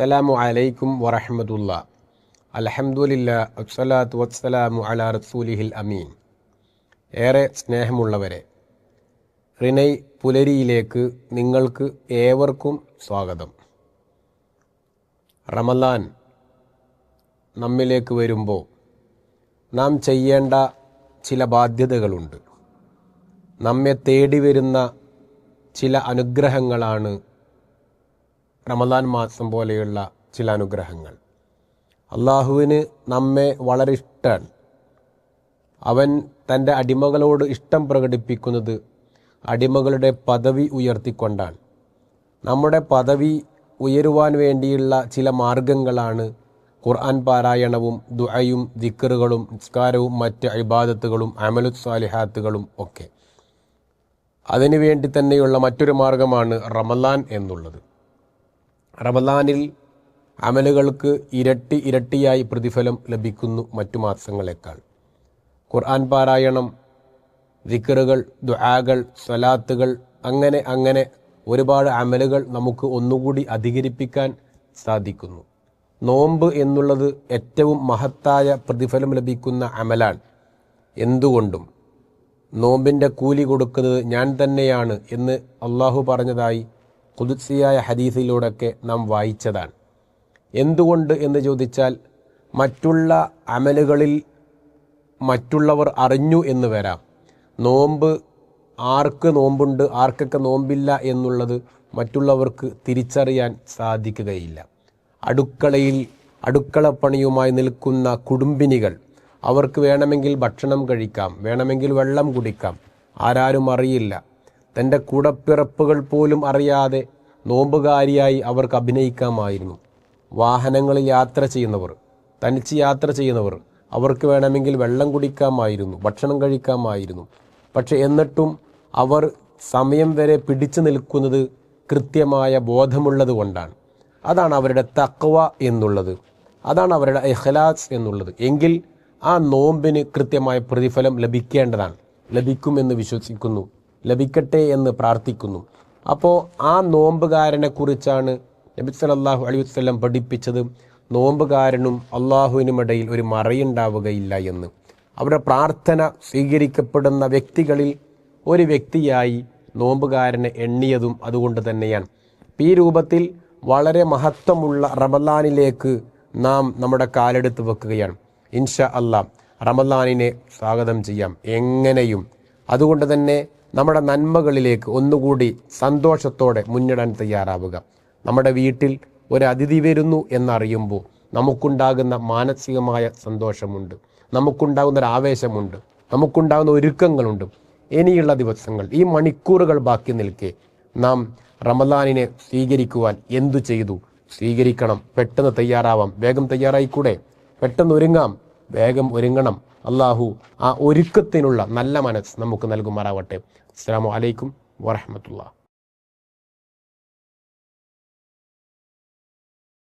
അസ്സലാമു അലൈക്കും വറഹമത്തുള്ള. അലഹമുല്ല വസ്സലാത്തു വസ്സലാമു അല റസൂലിഹിൽ അമീൻ. ഏറെ സ്നേഹമുള്ളവരെ റിനൈ പുലരിയിലേക്ക് നിങ്ങൾക്ക് ഏവർക്കും സ്വാഗതം. റമലാൻ നമ്മിലേക്ക് വരുമ്പോൾ നാം ചെയ്യേണ്ട ചില ബാധ്യതകളുണ്ട്. നമ്മെ തേടി വരുന്ന ചില അനുഗ്രഹങ്ങളാണ് റമദാൻ മാസം പോലെയുള്ള ചില അനുഗ്രഹങ്ങൾ. അള്ളാഹുവിന് നമ്മെ വളരെ ഇഷ്ടമാണ്. അവൻ തന്റെ അടിമകളോട് ഇഷ്ടം പ്രകടിപ്പിക്കുന്നത് അടിമകളുടെ പദവി ഉയർത്തിക്കൊണ്ടാണ്. നമ്മുടെ പദവി ഉയരുവാൻ വേണ്ടിയുള്ള ചില മാർഗങ്ങളാണ് ഖുർആൻ പാരായണവും ദുഅയും ദിക്കറുകളും നിസ്കാരവും മറ്റ് ഇബാദത്തുകളും അമലു സാലിഹാത്തുകളും ഒക്കെ. അതിനുവേണ്ടി തന്നെയുള്ള മറ്റൊരു മാർഗമാണ് റമലാൻ എന്നുള്ളത്. റമലാനിൽ അമലുകൾക്ക് ഇരട്ടി ഇരട്ടിയായി പ്രതിഫലം ലഭിക്കുന്നു മറ്റു മാസങ്ങളെക്കാൾ. ഖുർആൻ പാരായണം ദിക്കറുകൾ ദുആകൾ സ്വലാത്തുകൾ അങ്ങനെ അങ്ങനെ ഒരുപാട് അമലുകൾ നമുക്ക് ഒന്നുകൂടി അധികരിപ്പിക്കാൻ സാധിക്കുന്നു. നോമ്പ് എന്നുള്ളത് ഏറ്റവും മഹത്തായ പ്രതിഫലം ലഭിക്കുന്ന അമലാണ്. എന്തുകൊണ്ടും നോമ്പിന്റെ കൂലി കൊടുക്കുന്നത് ഞാൻ തന്നെയാണ് എന്ന് അള്ളാഹു പറഞ്ഞതായി കുതിർസിയായ ഹദീസിലൂടെയൊക്കെ നാം വായിച്ചതാണ്. എന്തുകൊണ്ട് എന്ന് ചോദിച്ചാൽ മറ്റുള്ള അമലുകളിൽ മറ്റുള്ളവർ അറിഞ്ഞു എന്ന് വരാം. നോമ്പ് ആർക്ക് നോമ്പുണ്ട് ആർക്കൊക്കെ നോമ്പില്ല എന്നുള്ളത് മറ്റുള്ളവർക്ക് തിരിച്ചറിയാൻ സാധിക്കുകയില്ല. അടുക്കളയിൽ അടുക്കളപ്പണിയുമായി നിൽക്കുന്ന കുടുംബിനികൾ അവർക്ക് വേണമെങ്കിൽ ഭക്ഷണം കഴിക്കാം വേണമെങ്കിൽ വെള്ളം കുടിക്കാം ആരാരും അറിയില്ല. തന്റെ കൂടപ്പിറപ്പുകൾ പോലും അറിയാതെ നോമ്പുകാരിയായി അവർക്ക് അഭിനയിക്കാമായിരുന്നു. വാഹനങ്ങളിൽ യാത്ര ചെയ്യുന്നവർ തനിച്ച് യാത്ര ചെയ്യുന്നവർ അവർക്ക് വേണമെങ്കിൽ വെള്ളം കുടിക്കാമായിരുന്നു ഭക്ഷണം കഴിക്കാമായിരുന്നു. പക്ഷെ എന്നിട്ടും അവർ സമയം വരെ പിടിച്ചു നിൽക്കുന്നത് കൃത്യമായ ബോധമുള്ളത് കൊണ്ടാണ്. അതാണ് അവരുടെ തക്വ എന്നുള്ളത്. അതാണ് അവരുടെ എഹ്ലാസ് എന്നുള്ളത്. എങ്കിൽ ആ നോമ്പിന് കൃത്യമായ പ്രതിഫലം ലഭിക്കേണ്ടതാണ് ലഭിക്കുമെന്ന് വിശ്വസിക്കുന്നു. ലഭിക്കട്ടെ എന്ന് പ്രാർത്ഥിക്കുന്നു. അപ്പോൾ ആ നോമ്പുകാരനെ കുറിച്ചാണ് നബി സല്ലല്ലാഹു അലൈഹി വസ്ലം പഠിപ്പിച്ചത്. നോമ്പുകാരനും അള്ളാഹുവിനുമിടയിൽ ഒരു മറയുണ്ടാവുകയില്ല എന്ന്. അവരുടെ പ്രാർത്ഥന സ്വീകരിക്കപ്പെടുന്ന വ്യക്തികളിൽ ഒരു വ്യക്തിയായി നോമ്പുകാരനെ എണ്ണിയതും അതുകൊണ്ട് തന്നെയാണ്. ഈ രൂപത്തിൽ വളരെ മഹത്വമുള്ള റമലാനിലേക്ക് നാം നമ്മുടെ കാലെടുത്ത് വെക്കുകയാണ്. ഇൻഷ അല്ല റമലാനിനെ സ്വാഗതം ചെയ്യാം. എങ്ങനെയും. അതുകൊണ്ട് തന്നെ നമ്മുടെ നന്മകളിലേക്ക് ഒന്നുകൂടി സന്തോഷത്തോടെ മുന്നിടാൻ തയ്യാറാവുക. നമ്മുടെ വീട്ടിൽ ഒരു അതിഥി വരുന്നു എന്നറിയുമ്പോൾ നമുക്കുണ്ടാകുന്ന മാനസികമായ സന്തോഷമുണ്ട്. നമുക്കുണ്ടാകുന്ന ഒരു ആവേശമുണ്ട് നമുക്കുണ്ടാകുന്ന ഒരുക്കങ്ങളുണ്ട്. ഇനിയുള്ള ദിവസങ്ങൾ ഈ മണിക്കൂറുകൾ ബാക്കി നിൽക്കെ നാം റമദാനിനെ സ്വീകരിക്കുവാൻ എന്തു ചെയ്തു? സ്വീകരിക്കണം. പെട്ടെന്ന് തയ്യാറാവാം. വേഗം തയ്യാറായിക്കൂടെ? പെട്ടെന്ന് ഒരുങ്ങാം. വേഗം ഒരുങ്ങണം. അള്ളാഹു ആ ഒരുക്കത്തിനുള്ള നല്ല മനസ്സ് നമുക്ക് നൽകുമാറാവട്ടെ. അസ്സാം വലൈക്കും വറഹമത്തുള്ള